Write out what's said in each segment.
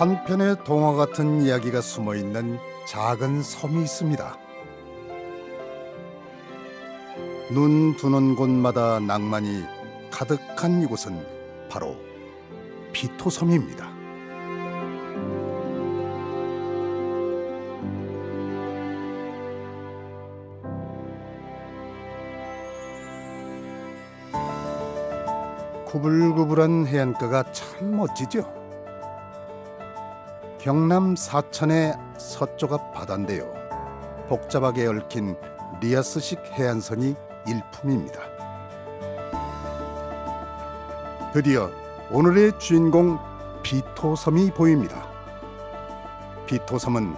한 편의 동화 같은 이야기가 숨어 있는 작은 섬이 있습니다. 눈 두는 곳마다 낭만이 가득한 이곳은 바로 비토섬입니다. 구불구불한 해안가가 참 멋지죠. 경남 사천의 서쪽 앞 바다인데요. 복잡하게 얽힌 리아스식 해안선이 일품입니다. 드디어 오늘의 주인공 비토섬이 보입니다. 비토섬은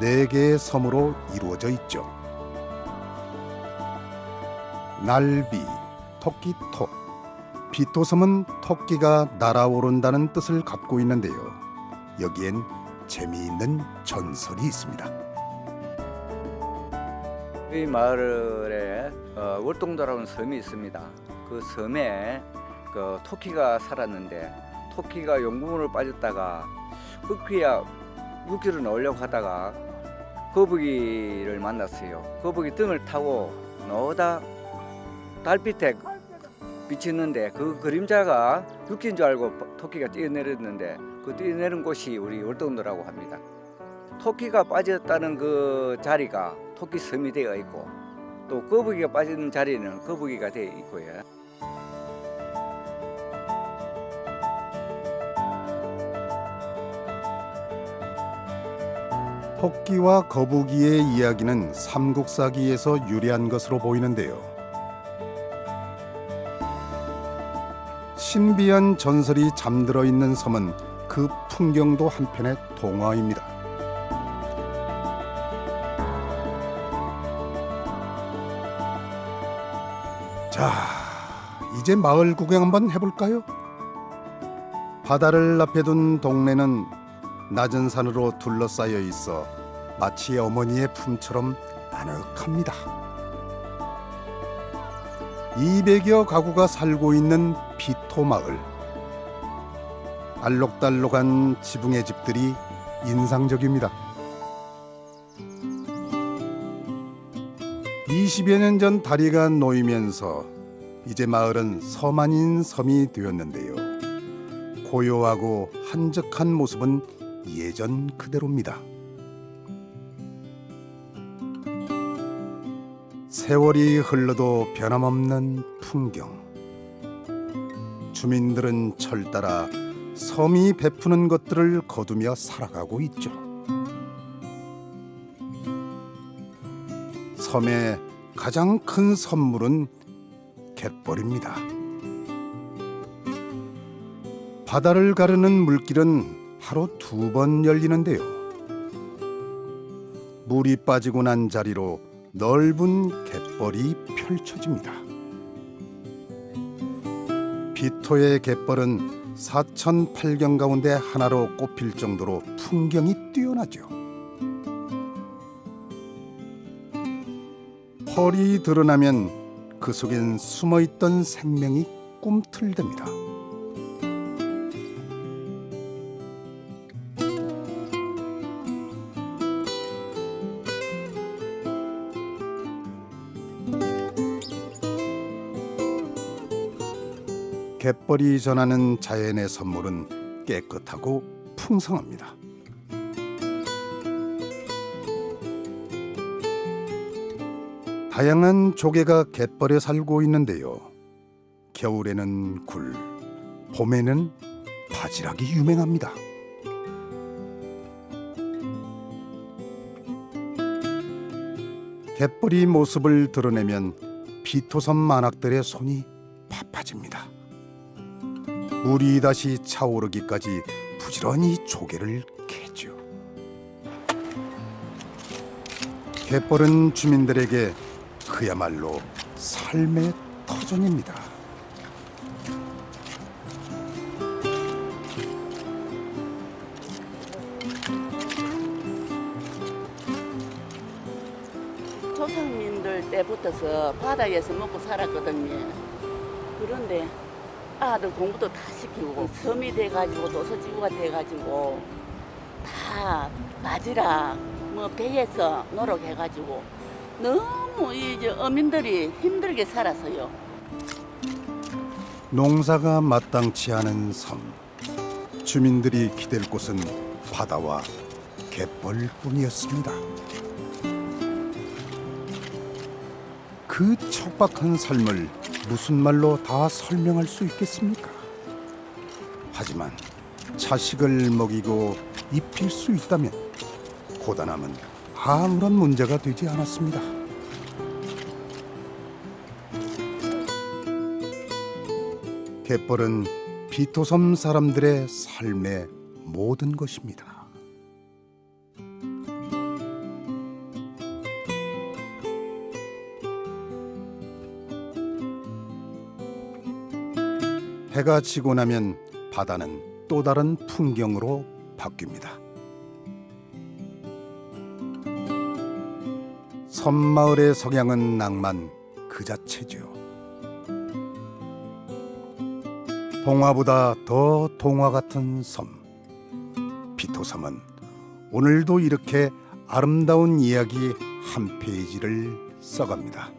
네 개의 섬으로 이루어져 있죠. 날비, 토끼토, 비토섬은 토끼가 날아오른다는 뜻을 갖고 있는데요. 여기엔 재미있는 전설이 있습니다. 이 마을에 어, 월동도라는 섬이 있습니다. 그 섬에 그 토끼가 살았는데 토끼가 용궁으로 빠졌다가 흑피야 육지로 나오려고 하다가 거북이를 만났어요. 거북이 등을 타고 나오다 달빛에 비치는데 그 그림자가 육지인 줄 알고 토끼가 뛰어내렸는데 그 뛰어내린 곳이 우리 월동도라고 합니다. 토끼가 빠졌다는 그 자리가 토끼 섬이 되어 있고 또 거북이가 빠지는 자리는 거북이가 되어 있고요. 토끼와 거북이의 이야기는 삼국사기에서 유래한 것으로 보이는데요. 신비한 전설이 잠들어 있는 섬은 그 풍경도 한편의 동화입니다. 자, 이제 마을 구경 한번 해볼까요? 바다를 앞에 둔 동네는 낮은 산으로 둘러싸여 있어 마치 어머니의 품처럼 아늑합니다. 200여 가구가 살고 있는 비토 마을. 알록달록한 지붕의 집들이 인상적입니다. 20여 년 전 다리가 놓이면서 이제 마을은 섬 아닌 섬이 되었는데요. 고요하고 한적한 모습은 예전 그대로입니다. 세월이 흘러도 변함없는 풍경. 주민들은 철 따라 섬이 베푸는 것들을 거두며 살아가고 있죠. 섬의 가장 큰 선물은 갯벌입니다. 바다를 가르는 물길은 하루 두 번 열리는데요. 물이 빠지고 난 자리로 넓은 갯벌이 펼쳐집니다. 비토의 갯벌은 사천 팔경 가운데 하나로 꼽힐 정도로 풍경이 뛰어나죠. 펄이 드러나면 그 속엔 숨어있던 생명이 꿈틀댑니다. 갯벌이 전하는 자연의 선물은 깨끗하고 풍성합니다. 다양한 조개가 갯벌에 살고 있는데요. 겨울에는 굴, 봄에는 바지락이 유명합니다. 갯벌이 모습을 드러내면 비토섬 만악들의 손이 바빠집니다. 물이 다시 차오르기까지 부지런히 조개를 캐죠. 갯벌은 주민들에게 그야말로 삶의 터전입니다. 조상님들 때부터서 바다에서 먹고 살았거든요. 그런데 아들 공부도 다 시키고 섬이 돼가지고 도서지구가 돼가지고 다 바지락 뭐 배에서 노력해가지고 너무 이제 어민들이 힘들게 살아서요. 농사가 마땅치 않은 섬. 주민들이 기댈 곳은 바다와 갯벌뿐이었습니다. 그 척박한 삶을 무슨 말로 다 설명할 수 있겠습니까? 하지만 자식을 먹이고 입힐 수 있다면 고단함은 아무런 문제가 되지 않았습니다. 갯벌은 비토섬 사람들의 삶의 모든 것입니다. 해가 지고 나면 바다는 또 다른 풍경으로 바뀝니다. 섬마을의 석양은 낭만 그 자체죠. 동화보다 더 동화 같은 섬. 비토섬은 오늘도 이렇게 아름다운 이야기 한 페이지를 써갑니다.